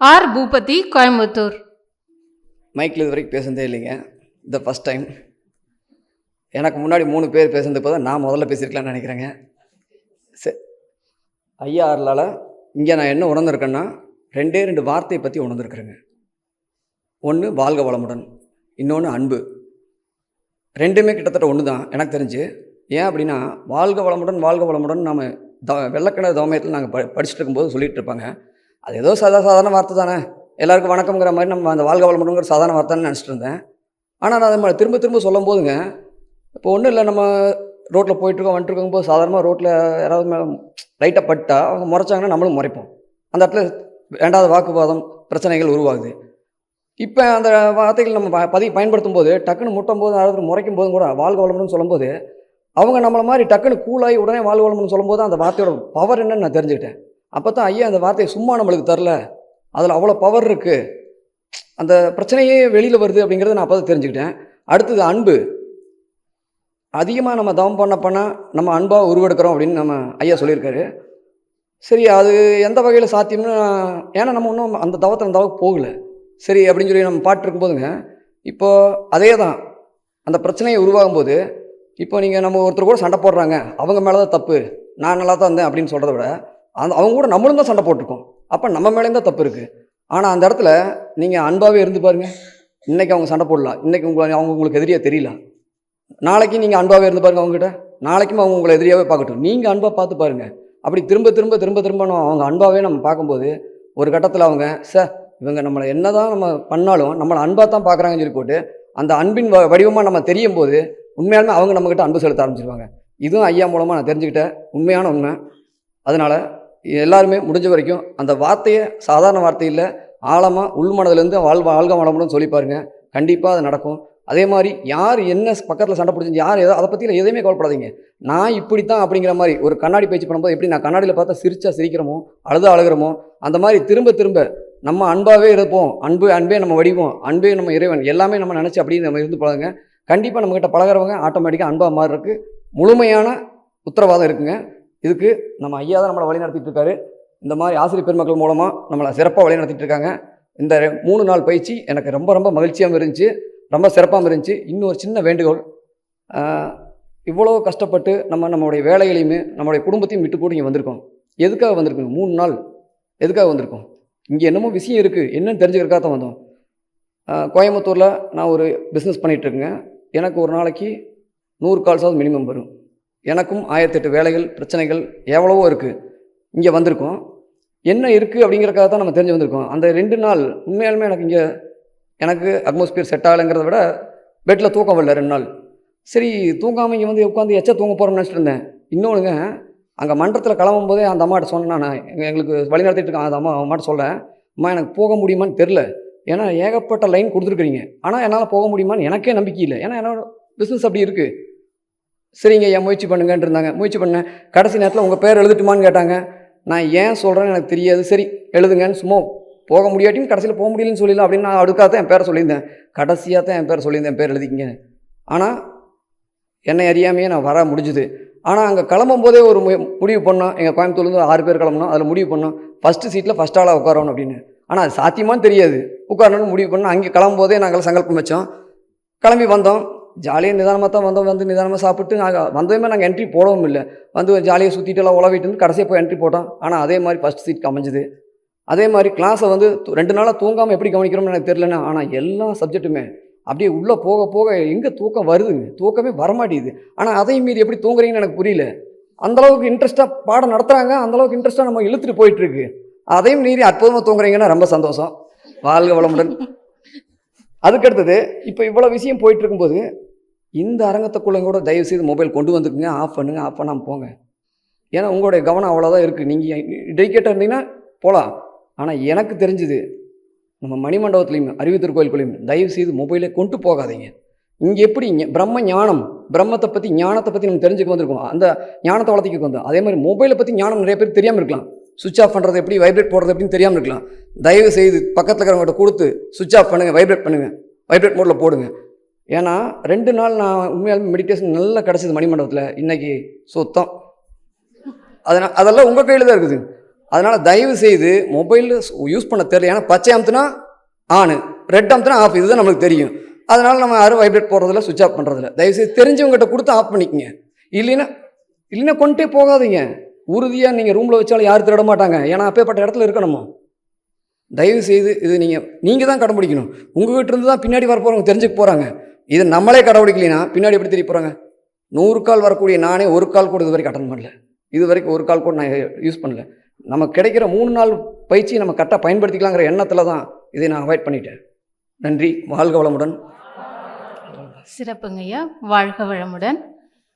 R. Boopathi Coimbatore. மைக்கில் இது வரைக்கும் பேசுனதே இல்லைங்க. இந்த ஃபஸ்ட் டைம் எனக்கு முன்னாடி மூணு பேர் பேசுனது தான் நான் முதல்ல பேசியிருக்கலாம்னு நினைக்கிறேங்க. சரி ஐயா அருளால் இங்கே நான் என்ன உணர்ந்திருக்கேன்னா ரெண்டே ரெண்டு வார்த்தையை பற்றி உணர்ந்துருக்குறேங்க. ஒன்று வாழ்க வளமுடன் இன்னொன்று அன்பு. ரெண்டுமே கிட்டத்தட்ட ஒன்று தான் எனக்கு தெரிஞ்சு. ஏன் அப்படின்னா வாழ்க வளமுடன் வாழ்க வளமுடன் நம்ம த வெள்ளக்கிணறு தவமயத்தில் நாங்கள் ப படிச்சுட்டு இருக்கும்போது சொல்லிகிட்டு இருப்பாங்க. அது ஏதோ சாதா சாதாரண வார்த்தை தானே. எல்லாருக்கும் வணக்கம்ங்கிற மாதிரி நம்ம அந்த வாழ்க வளமுடங்கிற சாதாரண வார்த்தைன்னு நினச்சிட்டு இருந்தேன். ஆனால் நான் அதை திரும்ப திரும்ப சொல்லும் போதுங்க இப்போ ஒன்றும் இல்லை நம்ம ரோட்டில் போயிட்டுருக்கோம் வந்துட்டு போது சாதாரணமாக ரோட்டில் யாராவது மேலே லைட்டாக பட்டா அவங்க முறைச்சாங்கன்னா நம்மளும் முறைப்போம். அந்த இடத்துல வேண்டாத வாக்குவாதம் பிரச்சனைகள் உருவாகுது. இப்போ அந்த வார்த்தைகள் நம்ம ப- பதிவு பயன்படுத்தும் போது டக்குன்னு முட்டும் போது யாராவது முறைக்கும் போதும் கூட வாழ்க வளமுடன் சொல்லும்போது அவங்க நம்மளை மாதிரி டக்குன்னு கூலாகி உடனே வாழ்க வளமுடன் சொல்லும்போது அந்த வார்த்தையோட பவர் என்னன்னு நான் தெரிஞ்சுக்கிட்டேன். அப்போ தான் ஐயா அந்த வார்த்தையை சும்மா நம்மளுக்கு தரல. அதில் அவ்வளோ பவர் இருக்குது அந்த பிரச்சனையே வெளியில் வருது அப்படிங்கிறத நான் அப்போ தான் தெரிஞ்சுக்கிட்டேன். அடுத்தது அன்பு. அதிகமாக நம்ம தவம் பண்ண பண்ணால் நம்ம அன்பாக உருவெடுக்கிறோம் அப்படின்னு நம்ம ஐயா சொல்லியிருக்காரு. சரி அது எந்த வகையில் சாத்தியம்னு ஏன்னா நம்ம இன்னும் அந்த தவத்தை அந்த தவக்கு போகல. சரி அப்படின்னு சொல்லி நம்ம பாட்டு போதுங்க இப்போது அதே தான் அந்த பிரச்சனையை உருவாகும் போது இப்போ நீங்கள் நம்ம ஒருத்தர் கூட சண்டை போடுறாங்க. அவங்க மேலே தான் தப்பு. நான் நல்லா தான் இருந்தேன் அப்படின்னு சொல்கிறத விட அந்த அவங்க கூட நம்மளும் தான் சண்டை போட்டிருக்கோம். அப்போ நம்ம மேலேயும் தான் தப்பு இருக்குது ஆனால் அந்த இடத்துல நீங்கள் அன்பாகவே இருந்து பாருங்கள் இன்றைக்கி அவங்க சண்டை போடலாம். இன்றைக்கி உங்களை அவங்க உங்களுக்கு எதிரியாக தெரியல. நாளைக்கு நீங்கள் அன்பாகவே இருந்து பாருங்கள் அவங்ககிட்ட. நாளைக்கும் அவங்க உங்களை எதிரியாகவே பார்க்கட்டும். நீங்கள் அன்பாக பார்த்து பாருங்கள் அப்படி திரும்ப திரும்ப திரும்ப திரும்ப நம்ம அவங்க அன்பாகவே நம்ம பார்க்கும்போது ஒரு கட்டத்தில் அவங்க சார் இவங்க நம்மளை என்னதான் நம்ம பண்ணாலும் நம்மளை அன்பாக தான் பார்க்குறாங்கன்னு சொல்லி போட்டு அந்த அன்பின் வ வடிவமாக நம்ம தெரியும் போது உண்மையாலுமே அவங்க நம்மக்கிட்ட அன்பு செலுத்த ஆரம்பிச்சிருவாங்க. இதுவும் ஐயா மூலமாக நான் தெரிஞ்சுக்கிட்ட உண்மையான உண்மை. அதனால் எல்லாருமே முடிஞ்ச வரைக்கும் அந்த வார்த்தையை சாதாரண வார்த்தையில் ஆழமாக உள்மனதுலேருந்து வாழ் ஆழ்க வளமுடன் சொல்லி பாருங்க. கண்டிப்பாக அது நடக்கும். அதே மாதிரி யார் என்ன பக்கத்தில் சண்டை பிடிச்சி யார் எதோ அதை பற்றியில் எதுவுமே கவலைப்படாதீங்க. நான் இப்படி தான் அப்படிங்கிற மாதிரி ஒரு கண்ணாடி பயிற்சி பண்ணும்போது எப்படி நான் கண்ணாடியில் பார்த்தா சிரிச்சா சிரிக்கிறோமோ அழுதா அழுகிறோமோ அந்த மாதிரி திரும்ப திரும்ப நம்ம அன்பாகவே இருப்போம். அன்பு அன்பே நம்ம வடிவோம். அன்பே நம்ம இறைவன். எல்லாமே நம்ம நினச்சி அப்படின்னு நம்ம இருந்து பழகுங்க. கண்டிப்பாக நம்மக்கிட்ட பழகுறவங்க ஆட்டோமேட்டிக்காக அன்பாக மாறுறதுக்கு முழுமையான உத்தரவாதம் இருக்குங்க. இதுக்கு நம்ம ஐயா தான் நம்மளை வழிநடத்திட்டு இருக்காரு இந்த மாதிரி ஆசிரியர் பெருமக்கள் மூலமாக நம்மளை சிறப்பாக வழிநடத்திட்டு இருக்காங்க இந்த மூணு நாள் பயிற்சி எனக்கு ரொம்ப ரொம்ப மகிழ்ச்சியாகவும் இருந்துச்சு. ரொம்ப சிறப்பாகவும் இருந்துச்சு. இன்னும் ஒரு சின்ன வேண்டுகோள். இவ்வளோ கஷ்டப்பட்டு நம்ம நம்மளுடைய வேலைகளையுமே நம்மளுடைய குடும்பத்தையும் விட்டு போட்டு இங்கே வந்திருக்கோம். எதுக்காக வந்திருக்கோம்? மூணு நாள். எதுக்காக வந்திருக்கோம்? இங்கே என்னமோ விஷயம் இருக்குது என்னென்னு தெரிஞ்சுக்கிறக்காக தான் வந்தோம். கோயம்புத்தூரில் நான் ஒரு பிஸ்னஸ் பண்ணிகிட்ருக்கேங்க எனக்கு ஒரு நாளைக்கு நூறு கால்ஸாவது மினிமம் வரும். எனக்கும் ஆயிரத்தெட்டு வேலைகள் பிரச்சனைகள் எவ்வளவோ இருக்குது இங்கே வந்திருக்கோம். என்ன இருக்குது அப்படிங்கிறக்காக தான் நம்ம தெரிஞ்சு வந்திருக்கோம். அந்த ரெண்டு நாள் உண்மையாலுமே எனக்கு இங்கே எனக்கு அட்மாஸ்பியர் செட் ஆகலைங்கிறத விட பெட்டில் தூக்கம் வரல ரெண்டு நாள். சரி தூங்காமல் இங்கே வந்து உட்காந்து எச்ச தூங்க போகிறோம்னு நினச்சிட்டு இருந்தேன். இன்னொன்றுங்க அங்கே மன்றத்தில் கிளம்பும் போதே அந்த அம்மாட்ட சொன்னேன் நான். எங்களுக்கு வழி நடத்திட்டு இருக்கேன் அந்த அம்மா அம்மாட்ட சொல்கிறேன் அம்மா எனக்கு போக முடியுமான்னு தெரில ஏன்னா ஏகப்பட்ட லைன் கொடுத்துருக்குறீங்க. ஆனால் என்னால் போக முடியுமான்னு எனக்கே நம்பிக்கை இல்லை. ஏன்னா என்னோட பிஸ்னஸ் அப்படி இருக்குது சரிங்க ஐயா முயற்சி பண்ணுங்கன்ட்டுருந்தாங்க முயற்சி பண்ணேன் கடைசி நேரத்தில் உங்கள் பேர் எழுதட்டுமான்னு கேட்டாங்க. நான் ஏன் சொல்கிறேன்னு எனக்கு தெரியாது. சரி எழுதுங்கன்னு சும்மா போக முடியாட்டியும் கடைசியில் போக முடியலன்னு சொல்லிடலாம் அப்படின்னு நான் அடுக்காக தான் என் பேரை சொல்லியிருந்தேன். கடைசியாக தான் என் பேரை சொல்லியிருந்தேன் என் பேர் எழுதிக்கிங்க ஆனால் என்னை அறியாமையே நான் வர முடிஞ்சுது. ஆனால் அங்கே கிளம்பும் போதே ஒரு மு- முடிவு பண்ணோம். எங்கள் கோயம்புத்தூர்லேருந்து ஆறு பேர் கிளம்பணும் அதில் முடிவு பண்ணோம். ஃபஸ்ட்டு சீட்டில் ஃபஸ்ட் ஆளாக உட்காரணும் அப்படின்னு. ஆனால் அது சாத்தியமான்னு தெரியாது. உட்காரணும்னு முடிவு பண்ணோம். அங்கே கிளம்பும் போதே நாங்கள் சங்கல்பம் வச்சோம். கிளம்பி வந்தோம். ஜாலியாக நிதானமாக தான் வந்தோம். வந்து நிதானமாக சாப்பிட்டு நாங்கள் வந்ததுமே நாங்கள் என்ட்ரி போடவும் இல்லை. வந்து ஜாலியாக சுற்றிட்டு எல்லாம் உழவிட்டு கடைசியாக போய் என்ட்ரி போட்டோம். ஆனால் அதே மாதிரி ஃபஸ்ட் சீட் அமைஞ்சுது அதே மாதிரி கிளாஸை வந்து ரெண்டு நாளாக தூங்காமல் எப்படி கவனிக்கிறோம்னு எனக்கு தெரிலண்ணா ஆனால் எல்லா சப்ஜெக்ட்டுமே அப்படியே உள்ளே போக போக எங்கே தூக்கம் வருதுங்க. தூக்கமே வரமாட்டேங்குது. ஆனால் அதையும் மீறி எப்படி தூங்குறீங்கன்னு எனக்கு புரியல. அந்தளவுக்கு இன்ட்ரெஸ்ட்டாக பாடம் நடத்துகிறாங்க அந்தளவுக்கு இன்ட்ரெஸ்ட்டாக நம்ம இழுத்துட்டு போயிட்டுருக்கு. அதையும் மீறி அற்புதமாக தூங்குறீங்கன்னா ரொம்ப சந்தோஷம். வாழ்க வளமுடன். அதுக்கடுத்தது இப்போ இவ்வளோ விஷயம் போயிட்டு இருக்கும்போது இந்த அரங்கத்துக்குள்ளே கூட தயவு செய்து மொபைல் கொண்டு வந்துக்குங்க ஆஃப் பண்ணுங்க ஆஃப் பண்ணாமல் போங்க. ஏன்னா உங்களுடைய கவனம் அவ்வளோதான் இருக்குது நீங்கள் டெடிக்கேட்டாக இருந்தீங்கன்னா போகலாம் ஆனால் எனக்கு தெரிஞ்சுது நம்ம மணிமண்டபத்துலேயும் அறிவித்தூர் கோயிலுக்குள்ளேயும் தயவு செய்து மொபைலை கொண்டு போகாதீங்க. இங்கே எப்படி பிரம்ம ஞானம் பிரம்மத்தை பற்றி ஞானத்தை பற்றி நம்ம தெரிஞ்சுக்க வந்திருக்கோம். அந்த ஞானத்தை வளர்த்திக்க வந்தோம். அதே மாதிரி மொபைலை பற்றி ஞானம் நிறைய பேர் தெரியாமல் இருக்கலாம். சுவிச் ஆஃப் பண்ணுறது எப்படி வைப்ரேட் போடுறது எப்படின்னு தெரியாமல் இருக்கலாம். தயவு செய்து பக்கத்தில் இருக்கிறவங்ககிட்ட கொடுத்து சுவிச் ஆஃப் பண்ணுங்கள் வைப்ரேட் பண்ணுங்கள் வைப்ரேட் மோடில் போடுங்க. ஏன்னா ரெண்டு நாள் நான் உண்மையாலுமே மெடிடேஷன் நல்லா கிடச்சிது மணிமண்டபத்தில். இன்னைக்கு சுத்தம். அதனால் அதெல்லாம் உங்கள் கையில் தான் இருக்குது. அதனால் தயவு செய்து மொபைல் யூஸ் பண்ண தெரியல. ஏன்னா பச்சை அமுத்துனா ஆனு ரெட் அமுத்துனா ஆஃப் இதுதான் நம்மளுக்கு தெரியும். அதனால் நம்ம யாரும் வைப்ரேட் போடுறதில்ல சுவிச் ஆஃப் பண்ணுறதில்ல தயவு செய்து தெரிஞ்சவங்ககிட்ட கொடுத்து ஆஃப் பண்ணிக்கங்க. இல்லைன்னா இல்லைன்னா கொண்டே போகாதீங்க. உறுதியாக நீங்கள் ரூமில் வச்சாலும் யாரும் திருட மாட்டாங்க. ஏன்னா அப்பேற்பட்ட இடத்துல இருக்கணுமோ? தயவு செய்து இது நீங்கள் நீங்கள் தான் கடைப்பிடிக்கணும் உங்ககிட்ட இருந்து தான் பின்னாடி வர போகிறவங்க தெரிஞ்சுக்க போகிறாங்க இதை நம்மளே கடைபிடிக்கலைன்னா பின்னாடி எப்படி தெரிய போகிறாங்க நூறு கால் வரக்கூடிய நானே ஒரு கால் கூட இது வரைக்கும் அட்டன் பண்ணல. இது வரைக்கும் ஒரு கால் கூட நான் யூஸ் பண்ணல. நமக்கு கிடைக்கிற மூணு நாள் பயிற்சி நம்ம கரெக்டாக பயன்படுத்திக்கலாங்கிற எண்ணத்தில் தான் இதை நான் அவாய்ட் பண்ணிட்டேன். நன்றி. வாழ்க வளமுடன். சிறப்புங்கய்யா. வாழ்க வளமுடன்.